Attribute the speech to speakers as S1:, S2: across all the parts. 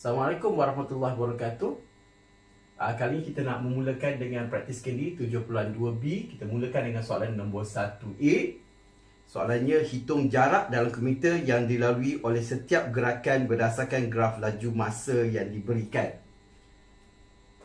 S1: Assalamualaikum warahmatullahi wabarakatuh. Uh, kali ini kita nak memulakan dengan praktis kendi 7.2b. Kita mulakan dengan soalan nombor 1A. Soalannya hitung jarak dalam kilometer yang dilalui oleh setiap gerakan berdasarkan graf laju masa yang diberikan.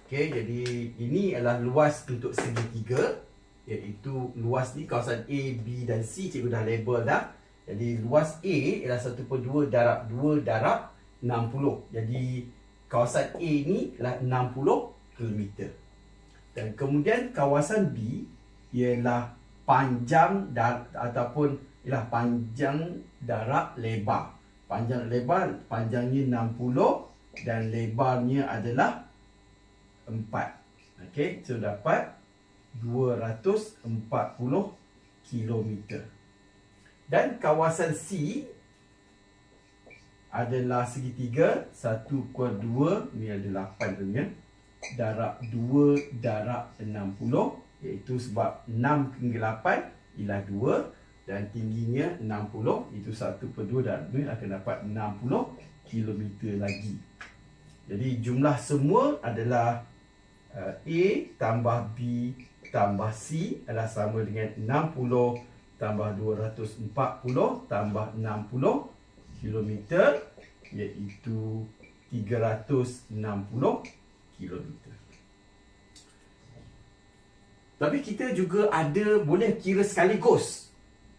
S1: Okey, jadi ini adalah luas untuk segitiga iaitu luas ni kawasan A, B dan C cikgu dah label dah. Jadi luas A ialah 1.2 darab 2 darab 60. Jadi kawasan A ni adalah 60 km. Dan kemudian kawasan B ialah panjang dar ataupun ialah panjang darab lebar. Panjang lebar panjangnya 60 dan lebarnya adalah 4. Okey, so dapat 240 km. Dan kawasan C adalah segitiga 1 kuat 2 ni ada 8 tu ya. Darab 2 darab 60 iaitu sebab 6 hingga 8 ialah 2 dan tingginya 60 itu 1 per 2 darab 2 akan dapat 60 km lagi. Jadi jumlah semua adalah uh, A tambah B tambah C adalah sama dengan 60 tambah 240 tambah 60 kilometer iaitu 360 kilometer. Tapi kita juga ada boleh kira sekaligus.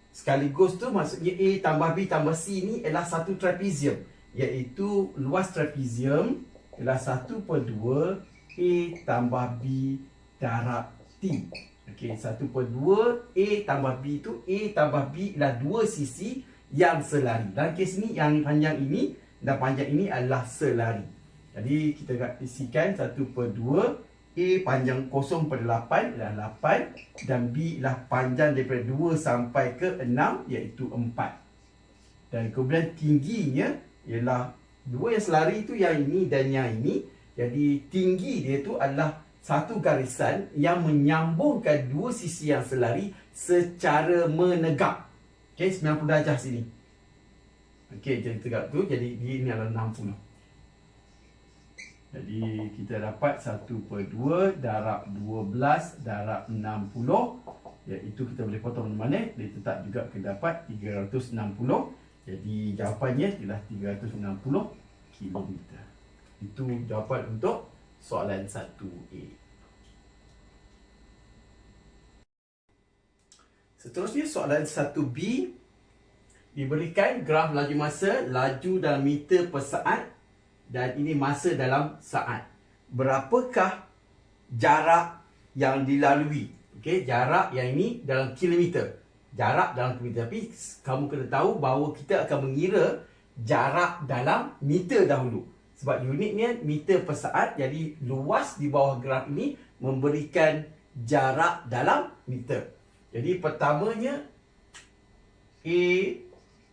S1: Sekaligus tu maksudnya A tambah B tambah C ni ialah satu trapezium. Iaitu luas trapezium ialah 1 per 2 A tambah B darab T. Okey, 1 per 2 A tambah B tu A tambah B ialah dua sisi yang selari. Dalam kes ni yang panjang ini dan panjang ini adalah selari. Jadi kita isikan 1 per 2 A panjang 0 per 8 adalah 8 dan B adalah panjang daripada 2 sampai ke 6 iaitu 4. Dan kemudian tingginya ialah dua yang selari itu yang ini dan yang ini. Jadi tinggi dia tu adalah satu garisan yang menyambungkan dua sisi yang selari secara menegak. Okey, 90 darjah sini. Okey, jadi tegak tu. Jadi, dia ini adalah 60. Jadi, kita dapat 1 per 2 darab 12 darab 60. Iaitu kita boleh potong mana mana. Dia tetap juga kita dapat 360. Jadi, jawapannya ialah 360 km. Itu jawapan untuk soalan 1A. Seterusnya soalan 1B diberikan graf laju masa laju dalam meter per saat dan ini masa dalam saat. Berapakah jarak yang dilalui? Okey, jarak yang ini dalam kilometer. Jarak dalam kilometer. Tapi kamu kena tahu bahawa kita akan mengira jarak dalam meter dahulu. Sebab unitnya meter per saat. Jadi luas di bawah graf ini memberikan jarak dalam meter. Jadi pertamanya A,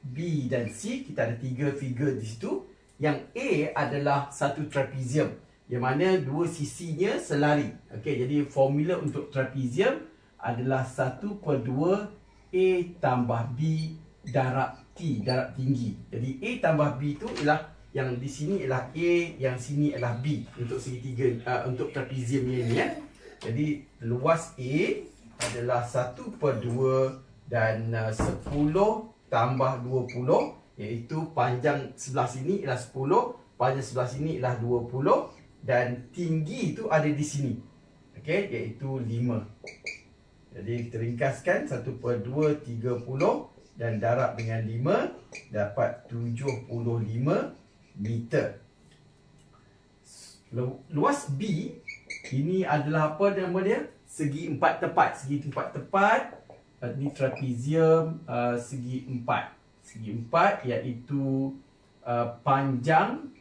S1: B dan C kita ada tiga figure di situ. Yang A adalah satu trapezium yang mana dua sisinya selari. Okey, jadi formula untuk trapezium adalah 1 per 2 A tambah B darab T, darab tinggi. Jadi A tambah B tu ialah yang di sini ialah A, yang sini ialah B untuk segitiga uh, untuk trapezium ini ya. Jadi luas A adalah 1 per 2 dan uh, 10 tambah 20 iaitu panjang sebelah sini ialah 10 panjang sebelah sini ialah 20 dan tinggi itu ada di sini. Okey iaitu 5 jadi kita ringkaskan 1 per 2 30 dan darab dengan 5 dapat 75 meter. Luas B ini adalah apa nama dia segi empat tepat. Segi empat tepat uh, ni trapezium uh, segi empat. Segi empat iaitu uh, panjang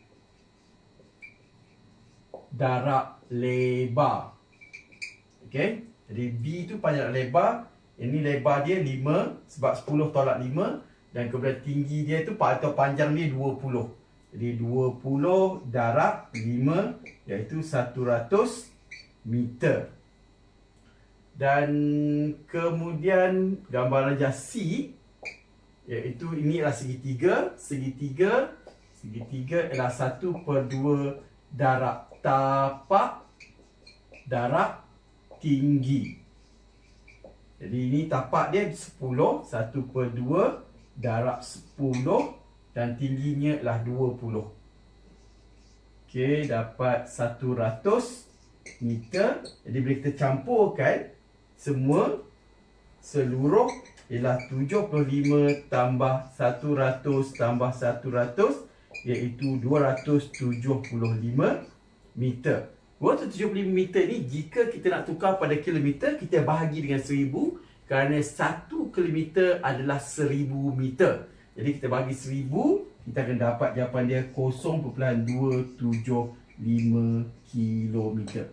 S1: darab lebar. Okey jadi B tu panjang lebar. Ini lebar dia 5 sebab 10 tolak 5 dan kemudian tinggi dia tu atau panjang dia 20 jadi 20 darab 5 iaitu 100 meter dan kemudian gambar rajah C iaitu ini adalah segitiga segitiga Segitiga ialah 1 per 2 darab tapak darab tinggi. Jadi ini tapak dia 10, 1 per 2 darab 10 dan tingginya ialah 20. Okey, dapat 100 meter. Jadi bila kita campurkan semua seluruh ialah 75 tambah 100 tambah 100 iaitu 275 meter. 275 meter ni jika kita nak tukar pada kilometer, kita bahagi dengan 1000 kerana 1 kilometer adalah 1000 meter. Jadi kita bahagi 1000, kita akan dapat jawapan dia 0.275 kilometer.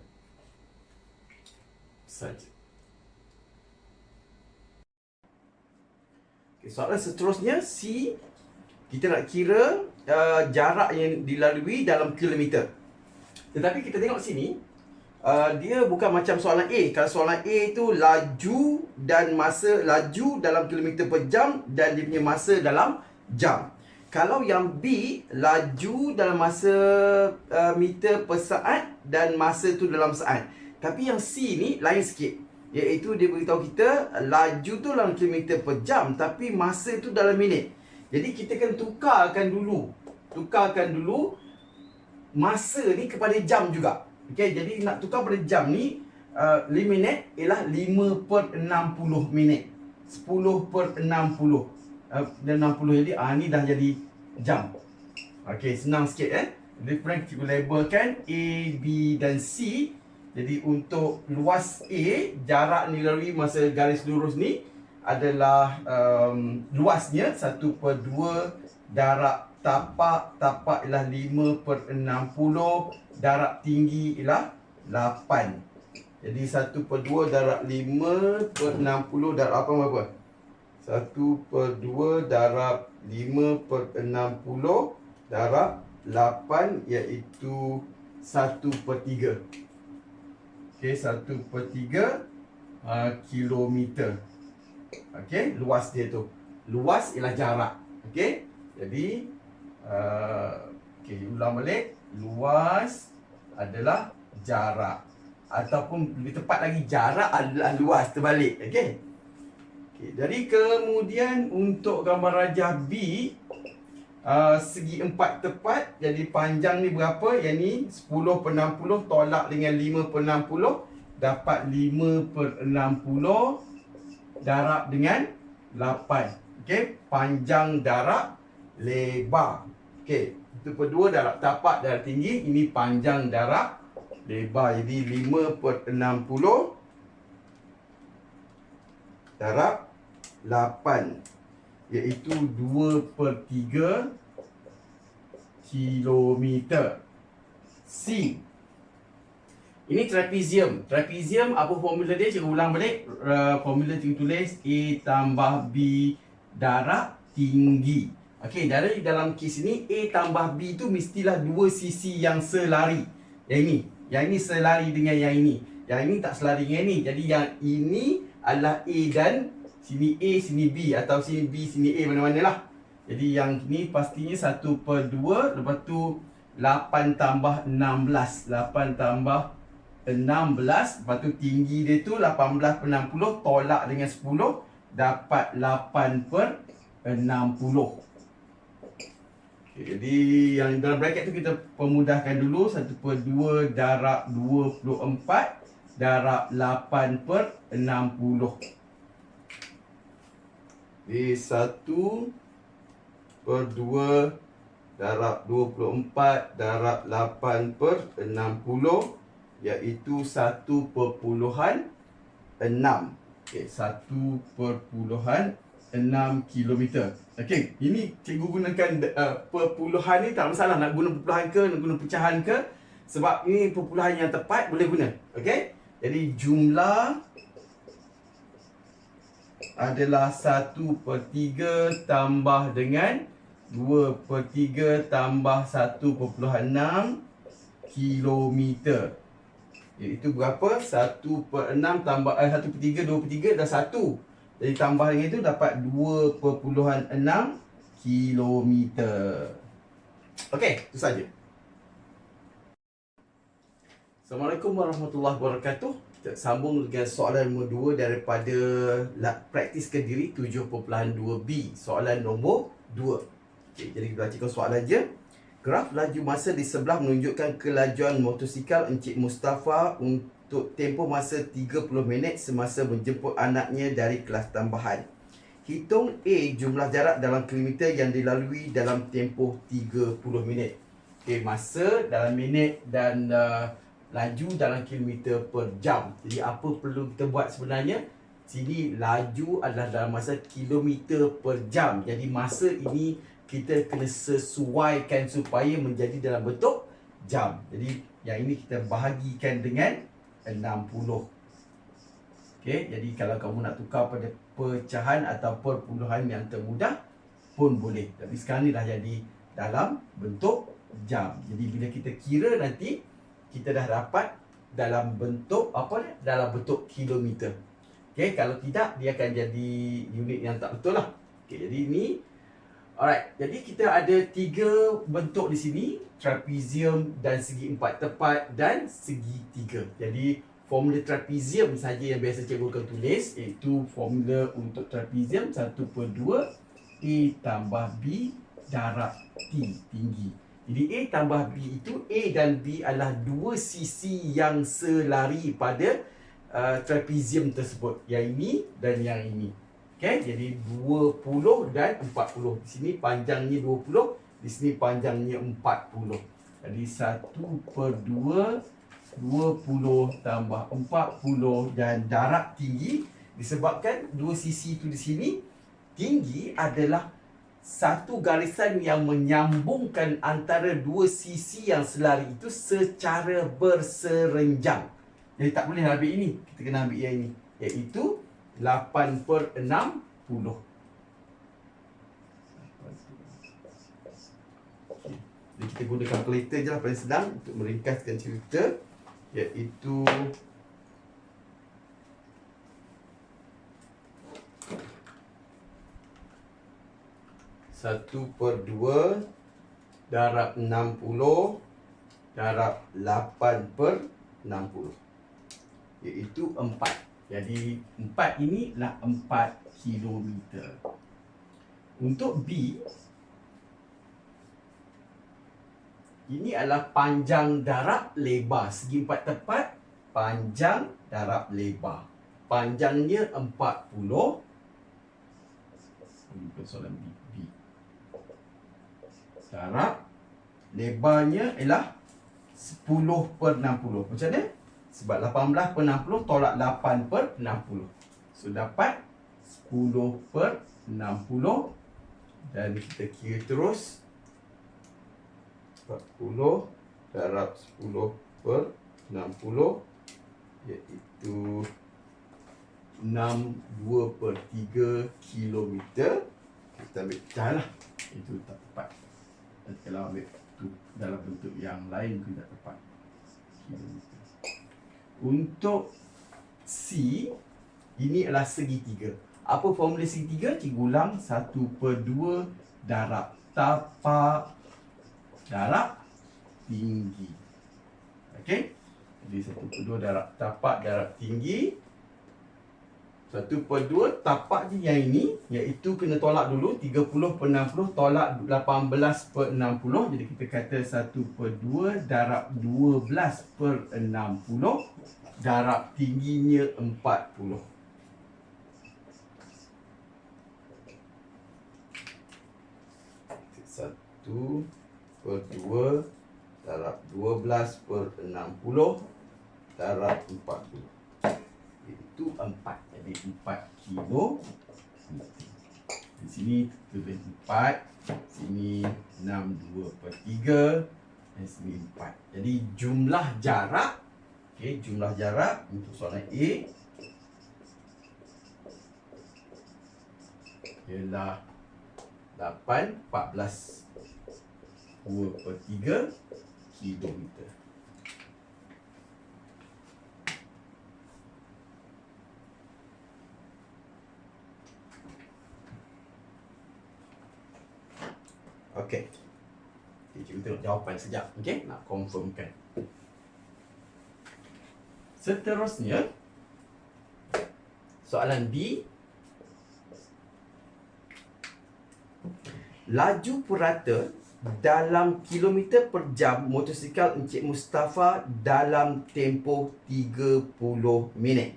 S1: Saja. Okay, soalan seterusnya C kita nak kira uh, jarak yang dilalui dalam kilometer. Tetapi kita tengok sini, uh, dia bukan macam soalan A. Kalau soalan A itu laju dan masa laju dalam kilometer per jam dan dia punya masa dalam jam. Kalau yang B, laju dalam masa uh, meter per saat dan masa tu dalam saat. Tapi yang C ni lain sikit. Iaitu dia beritahu kita laju tu dalam kilometer per jam tapi masa tu dalam minit. Jadi kita akan tukarkan dulu. Tukarkan dulu masa ni kepada jam juga. Okey, jadi nak tukar pada jam ni uh, 5 minit ialah 5 per 60 minit. 10 per 60. Uh, dan 60 jadi ah ni dah jadi jam. Okey, senang sikit eh. Different kita labelkan A, B dan C. Jadi untuk luas A, jarak ni lalui masa garis lurus ni adalah um, luasnya 1 per 2 darab tapak. Tapak ialah 5 per 60 darab tinggi ialah 8 jadi 1 per 2 darab 5 per 60 darab apa berapa? 1 per 2 darab 5 per 60 darab 8 iaitu 1 per 3 ok 1 per 3 uh, kilometer Okey, luas dia tu. Luas ialah jarak. Okey. Jadi uh, okey, ulang balik. Luas adalah jarak ataupun lebih tepat lagi jarak adalah luas terbalik. Okey. Okey, jadi kemudian untuk gambar rajah B uh, segi empat tepat jadi panjang ni berapa? Yang ni 10 per 60 tolak dengan 5 per 60 dapat 5 per 60 darab dengan 8. Okey, panjang darab lebar. Okey, itu per 2 darab tapak darab tinggi, ini panjang darab lebar. Jadi 5 per 60 darab 8 iaitu 2 per 3 kilometer. C ini trapezium. Trapezium apa formula dia? Cikgu ulang balik. Uh, formula cikgu tulis A tambah B darab tinggi. Okey, dari dalam kes ini A tambah B tu mestilah dua sisi yang selari. Yang ini. Yang ini selari dengan yang ini. Yang ini tak selari dengan ini. Jadi yang ini adalah A dan sini A, sini B. Atau sini B, sini A mana-mana lah. Jadi yang ini pastinya 1 per 2. Lepas tu 8 tambah 16. 8 tambah 16 Lepas tu tinggi dia tu 18 per 60 Tolak dengan 10 Dapat 8 per 60 okay, Jadi yang dalam bracket tu kita pemudahkan dulu 1 per 2 darab 24 Darab 8 per 60 Jadi 1 per 2 Darab 24 Darab 8 per 60 iaitu 1.6 okey 1.6 kilometer. Okey ini cikgu gunakan uh, perpuluhan ni tak masalah nak guna perpuluhan ke nak guna pecahan ke. Sebab ini perpuluhan yang tepat boleh guna. Okey? Jadi jumlah adalah 1 per 3 tambah dengan 2 per 3 tambah 1.6 kilometer Iaitu berapa? 1 per 6 tambah eh, 1 per 3, 2 per 3 dah 1 Jadi tambah dengan itu dapat 2.6 kilometer Okey, itu saja. Assalamualaikum warahmatullahi wabarakatuh. Kita sambung dengan soalan nombor 2 daripada praktis Kediri 7.2B. Soalan nombor 2. Okay, jadi kita bacakan soalan je. Graf laju masa di sebelah menunjukkan kelajuan motosikal Encik Mustafa untuk tempoh masa 30 minit semasa menjemput anaknya dari kelas tambahan. Hitung A jumlah jarak dalam kilometer yang dilalui dalam tempoh 30 minit. Okey, masa dalam minit dan uh, laju dalam kilometer per jam. Jadi apa perlu kita buat sebenarnya? Sini laju adalah dalam masa kilometer per jam. Jadi masa ini kita kena sesuaikan supaya menjadi dalam bentuk jam. Jadi yang ini kita bahagikan dengan 60. Okey, jadi kalau kamu nak tukar pada pecahan atau perpuluhan yang termudah pun boleh. Tapi sekarang ni dah jadi dalam bentuk jam. Jadi bila kita kira nanti kita dah dapat dalam bentuk apa ni? Dalam bentuk kilometer. Okey, kalau tidak dia akan jadi unit yang tak betul lah. Okey, jadi ini Alright, jadi kita ada tiga bentuk di sini Trapezium dan segi empat tepat dan segi tiga Jadi formula trapezium saja yang biasa cikgu akan tulis Iaitu formula untuk trapezium 1 per 2 A tambah B darab T tinggi Jadi A tambah B itu A dan B adalah dua sisi yang selari pada uh, trapezium tersebut Yang ini dan yang ini Okay, jadi 20 dan 40. Di sini panjangnya 20, di sini panjangnya 40. Jadi 1 per 2, 20 tambah 40 dan darab tinggi disebabkan dua sisi itu di sini tinggi adalah satu garisan yang menyambungkan antara dua sisi yang selari itu secara berserenjang. Jadi tak boleh ambil ini. Kita kena ambil yang ini. Iaitu 8 per 60 Jadi kita guna kalkulator je lah paling sedang Untuk meringkaskan cerita Iaitu Satu per dua Darab enam puluh Darab lapan per enam puluh Iaitu empat jadi 4 ini adalah 4 kilometer. Untuk B ini adalah panjang darab lebar segi empat tepat panjang darab lebar. Panjangnya 40 ini soalan B. Darab lebarnya ialah 10 per 60. Macam mana? Sebab 18 per 60 tolak 8 per 60. So dapat 10 per 60. Dan kita kira terus. 40 darab 10 per 60. Iaitu 62 per 3 kilometer. Kita ambil pecah lah. Itu tak tepat. Kalau ambil dalam bentuk yang lain, itu tak tepat. Untuk C Ini adalah segitiga Apa formula segitiga? Cikgu ulang 1 per 2 darab tapak Darab tinggi Okey Jadi 1 per 2 darab tapak darab tinggi 1 per 2 tapak je yang ini Iaitu kena tolak dulu 30 per 60 tolak 18 per 60 Jadi kita kata 1 per 2 darab 12 per 60 darab tingginya 40. Satu per dua darab 12 per 60 darab 40. Itu 4. Jadi 4 kilo. Di sini tulis 4. Sini 62 per 3. Dan sini 4. Jadi jumlah jarak Okey, jumlah jarak untuk soalan A ialah 8 14 2 per 3 kilometer. Okey. Okay, Cikgu tengok jawapan sekejap. Okey, nak confirmkan. Seterusnya, soalan B. Laju purata dalam kilometer per jam motosikal Encik Mustafa dalam tempoh 30 minit.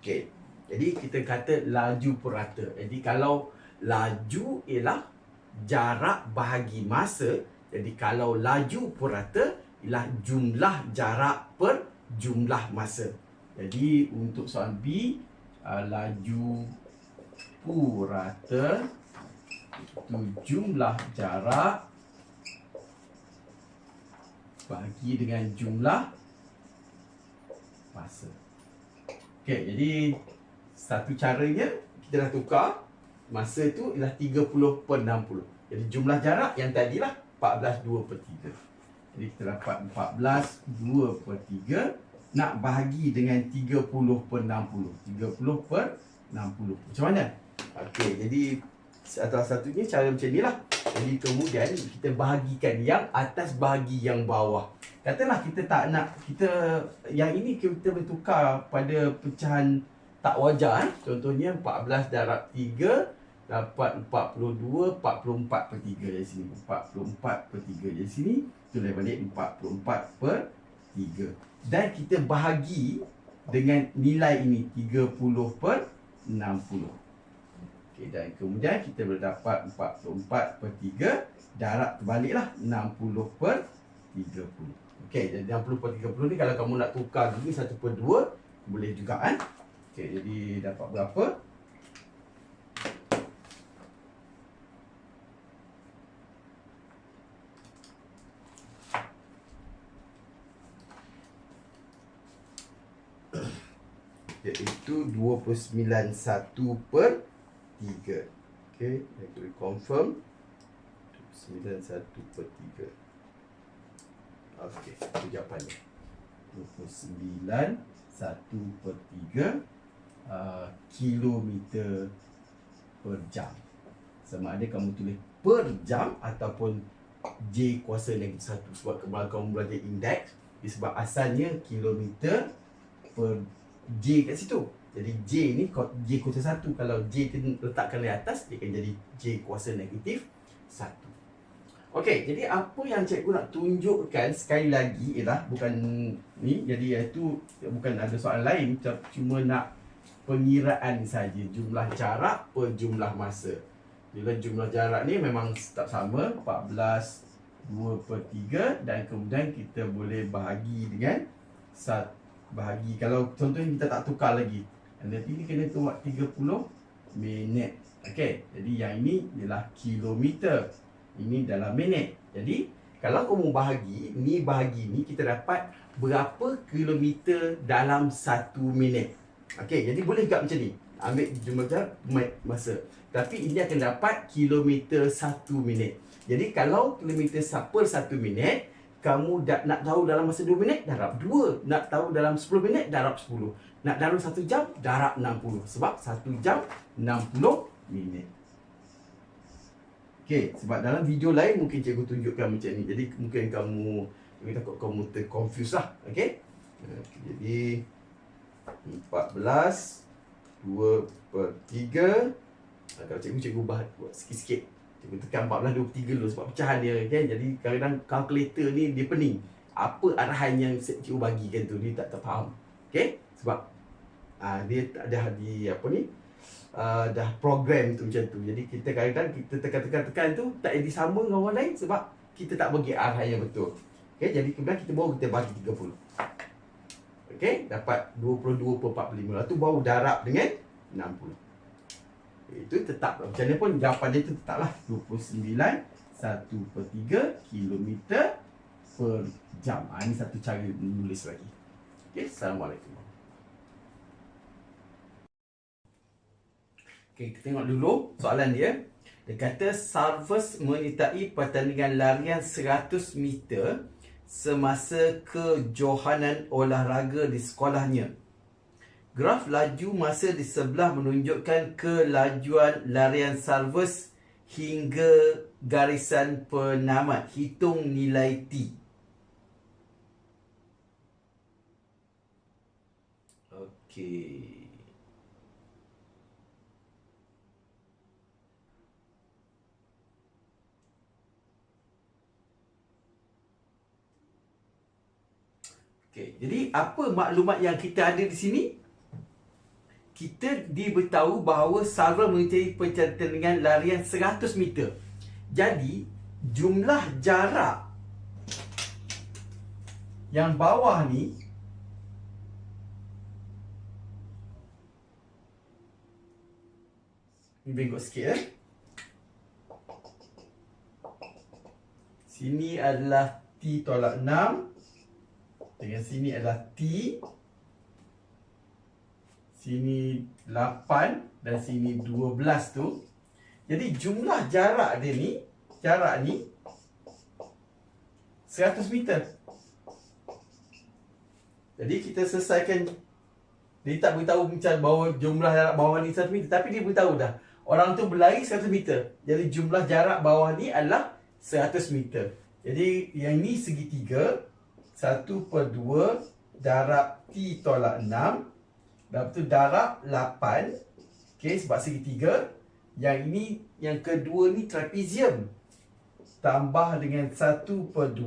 S1: Okey. Jadi kita kata laju purata. Jadi kalau laju ialah jarak bahagi masa, jadi kalau laju purata ialah jumlah jarak per jumlah masa. Jadi untuk soalan B, uh, laju purata itu jumlah jarak bagi dengan jumlah masa. Okey, jadi satu caranya kita dah tukar masa tu ialah 30 per 60. Jadi jumlah jarak yang tadilah 14 2 per 3. Jadi kita dapat 14 2 per 3 nak bahagi dengan 30 per 60. 30 per 60. Macam mana? Okey, jadi salah satunya cara macam ni lah. Jadi kemudian kita bahagikan yang atas bahagi yang bawah. Katalah kita tak nak kita yang ini kita bertukar pada pecahan tak wajar eh. Contohnya 14 darab 3 dapat 42 44 per 3 dari sini. 44 per 3 dari sini. Tulis balik 44 per 3. Dan kita bahagi dengan nilai ini 30 per 60. Okay, dan kemudian kita berdapat 44 per 3 Darab terbaliklah 60 per 30 Okey, jadi 60 per 30 ni kalau kamu nak tukar lagi 1 per 2 Boleh juga kan Okey, jadi dapat berapa? Iaitu 29 1 per 3 Okay, yang kita confirm 91 per 3 Okay, itu jawapannya. 29 1 per 3 uh, Kilometer per jam. Sama ada kamu tulis per jam Ataupun J kuasa negatif 1 Sebab kalau kamu belajar indeks. Sebab asalnya kilometer per J kat situ jadi J ni J kuasa satu. Kalau J letakkan di atas Dia akan jadi J kuasa negatif satu. Okey, jadi apa yang cikgu nak tunjukkan sekali lagi ialah bukan ni, jadi iaitu bukan ada soalan lain, cuma nak pengiraan saja. Jumlah jarak per jumlah masa. Bila jumlah jarak ni memang tak sama, 14 2 per 3 dan kemudian kita boleh bahagi dengan sat bahagi. Kalau contohnya kita tak tukar lagi Nanti ni kena buat 30 minit. Okey, jadi yang ini ialah kilometer. Ini dalam minit. Jadi, kalau kamu bahagi, ni bahagi ni kita dapat berapa kilometer dalam satu minit. Okey, jadi boleh tak macam ni? Ambil jumlah masa. Tapi ini akan dapat kilometer satu minit. Jadi kalau kilometer per satu minit, kamu dah, nak tahu dalam masa 2 minit, darab 2. Nak tahu dalam 10 minit, darab 10. Nak dalam 1 jam, darab 60. Sebab 1 jam, 60 minit. Okey, sebab dalam video lain mungkin cikgu tunjukkan macam ni. Jadi mungkin kamu, kita takut kamu terconfuse lah. Okey. Okay, jadi, 14, 2 per 3. Kalau cikgu, cikgu buat sikit-sikit. Cikgu tekan 14, 23 dulu sebab pecahan dia kan. Jadi kadang-kadang kalkulator ni dia pening. Apa arahan yang cikgu bagikan tu dia tak terfaham. Okay? Sebab uh, dia ada di apa ni uh, dah program tu macam tu. Jadi kita kadang-kadang kita tekan-tekan-tekan tu tak jadi sama dengan orang lain sebab kita tak bagi arahan yang betul. Okay? Jadi kemudian kita baru kita bagi 30. Okay? Dapat 22 per 45. Lepas tu baru darab dengan 60 itu tetap macam mana pun jawapan dia tu tetaplah 29 1 per 3 kilometer per jam ha, ini satu cara menulis lagi ok Assalamualaikum ok kita tengok dulu soalan dia dia kata Sarvus menyertai pertandingan larian 100 meter semasa kejohanan olahraga di sekolahnya Graf laju masa di sebelah menunjukkan kelajuan larian Salvus hingga garisan penamat. Hitung nilai T. Okey. Okey, jadi apa maklumat yang kita ada di sini? Kita diberitahu bahawa Sarah mengikuti pencarian dengan larian 100 meter. Jadi, jumlah jarak yang bawah ni bengkok sikit eh. Sini adalah T tolak 6 dengan sini adalah T Sini 8 Dan sini 12 tu. Jadi jumlah jarak dia ni Jarak ni 100 meter. Jadi kita selesaikan Dia tak beritahu macam bahawa jumlah jarak bawah ni 100 meter Tapi dia beritahu dah. Orang tu berlari 100 meter. Jadi jumlah jarak bawah ni adalah 100 meter. Jadi yang ni segitiga 1 per 2 darab T tolak 6 Lepas tu darab 8 Okay sebab segitiga Yang ini yang kedua ni trapezium. Tambah dengan 1 per 2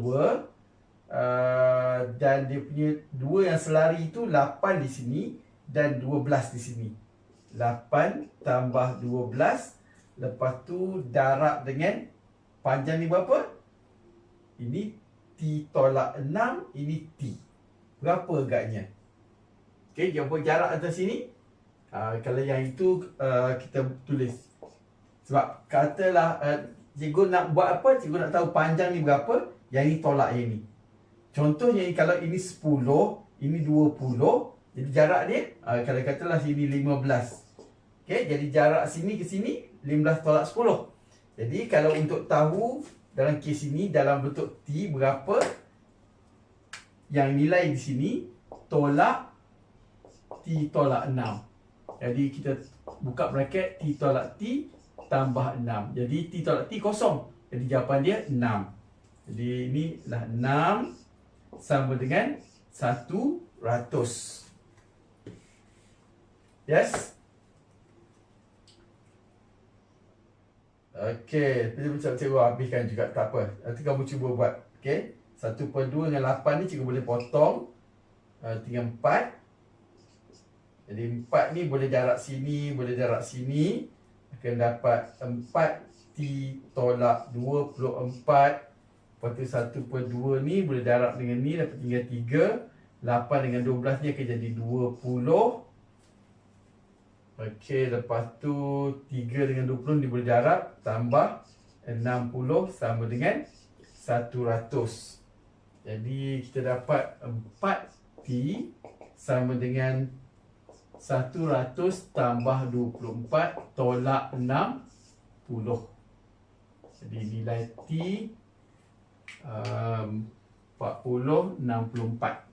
S1: uh, Dan dia punya dua yang selari tu 8 di sini Dan 12 di sini. 8 tambah 12 Lepas tu darab dengan Panjang ni berapa? Ini T tolak 6 ini T. Berapa agaknya? Okey, jumpa jarak atas sini. Uh, kalau yang itu uh, kita tulis. Sebab katalah uh, cikgu nak buat apa? Cikgu nak tahu panjang ni berapa? Yang ini tolak yang ini. Contohnya kalau ini 10, ini 20. Jadi jarak dia, uh, kalau katalah sini 15. Okey, jadi jarak sini ke sini 15 tolak 10. Jadi kalau untuk tahu dalam kes ini dalam bentuk T berapa yang nilai di sini tolak T tolak 6. Jadi kita buka bracket T tolak T tambah 6. Jadi T tolak T kosong. Jadi jawapan dia 6. Jadi ini adalah 6 sama dengan 100. Yes? Okey, tapi macam cikgu habiskan juga tak apa. Nanti kamu cuba buat. Okey. 1 per 2 dengan 8 ni cikgu boleh potong. Uh, tinggal 4. Jadi 4 ni boleh jarak sini, boleh jarak sini. Akan dapat 4 T tolak 24. Lepas tu 1 per 2 ni boleh jarak dengan ni dapat tinggal 3. 8 dengan 12 ni akan jadi 20. Okey, lepas tu 3 dengan 20 dia boleh darab tambah 60 sama dengan 100. Jadi kita dapat 4T sama dengan 100 tambah 24 tolak 60. Jadi nilai T um, 40 64.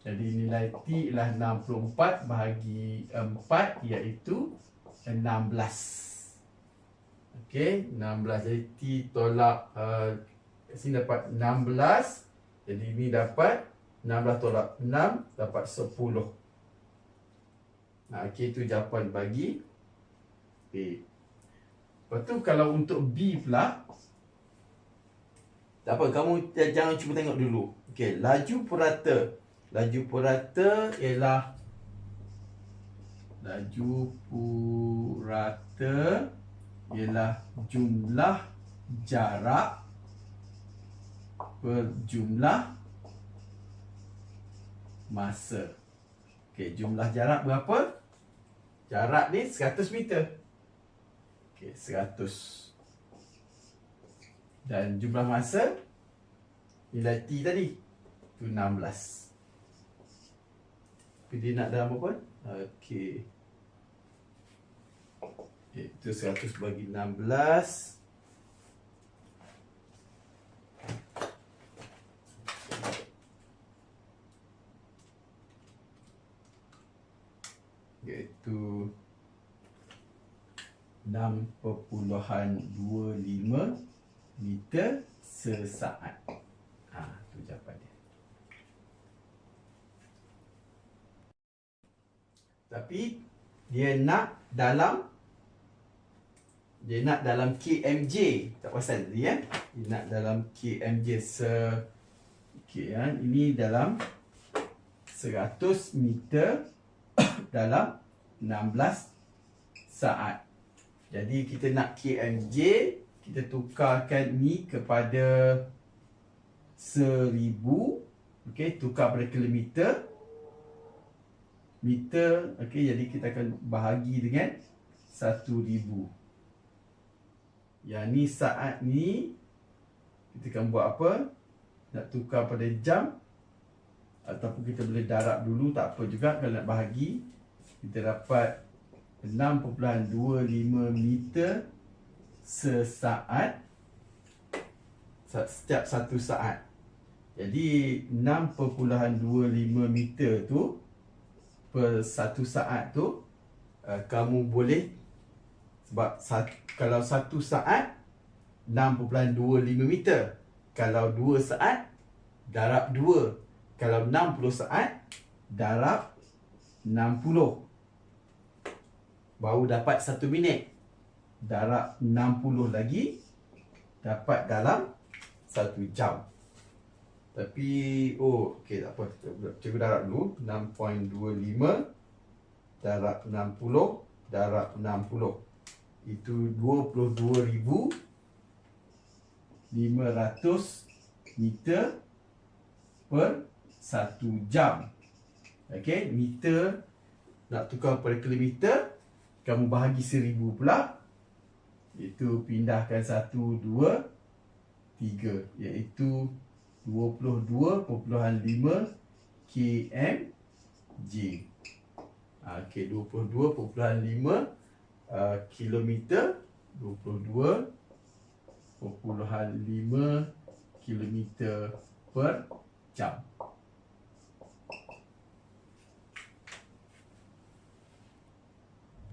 S1: Jadi nilai T ialah 64 bahagi 4 iaitu 16. Okey, 16 jadi T tolak uh, sini dapat 16. Jadi ini dapat 16 tolak 6 dapat 10. Nah, okey itu jawapan bagi A. Lepas tu kalau untuk B pula tak apa, kamu jangan cuba tengok dulu. Okey, laju purata Laju purata ialah Laju purata ialah jumlah jarak per jumlah masa. Okey, jumlah jarak berapa? Jarak ni 100 meter. Okey, 100. Dan jumlah masa nilai T tadi tu 16. Dia nak dalam apa? Okey. Itu 100 bagi 16. Iaitu 2 6.25 meter sesaat. Ha, tu jawapan dia. Tapi dia nak dalam dia nak dalam KMJ. Tak pasal tadi ya. Dia nak dalam KMJ se okay, ya. ini dalam 100 meter dalam 16 saat. Jadi kita nak KMJ, kita tukarkan ni kepada 1000. Okey, tukar pada kilometer. Meter, okey, jadi kita akan bahagi dengan 1000. Yang ni saat ni kita akan buat apa? Nak tukar pada jam ataupun kita boleh darab dulu tak apa juga kalau nak bahagi kita dapat 6.25 meter sesaat setiap satu saat. Jadi 6.25 meter tu satu saat tu uh, kamu boleh sebab sat, kalau satu saat 6.25 meter. Kalau dua saat darab dua. Kalau 60 saat darab 60 baru dapat 1 minit. Darab 60 lagi dapat dalam 1 jam. Tapi oh okey tak apa. Cikgu darab dulu 6.25 darab 60 darab 60. Itu 22,500 meter per 1 jam. Okey, meter nak tukar pada kilometer kamu bahagi seribu pula Iaitu pindahkan satu, dua, tiga Iaitu 22.5 kmj Okey, 22.5 uh, kilometer 22.5 kilometer per jam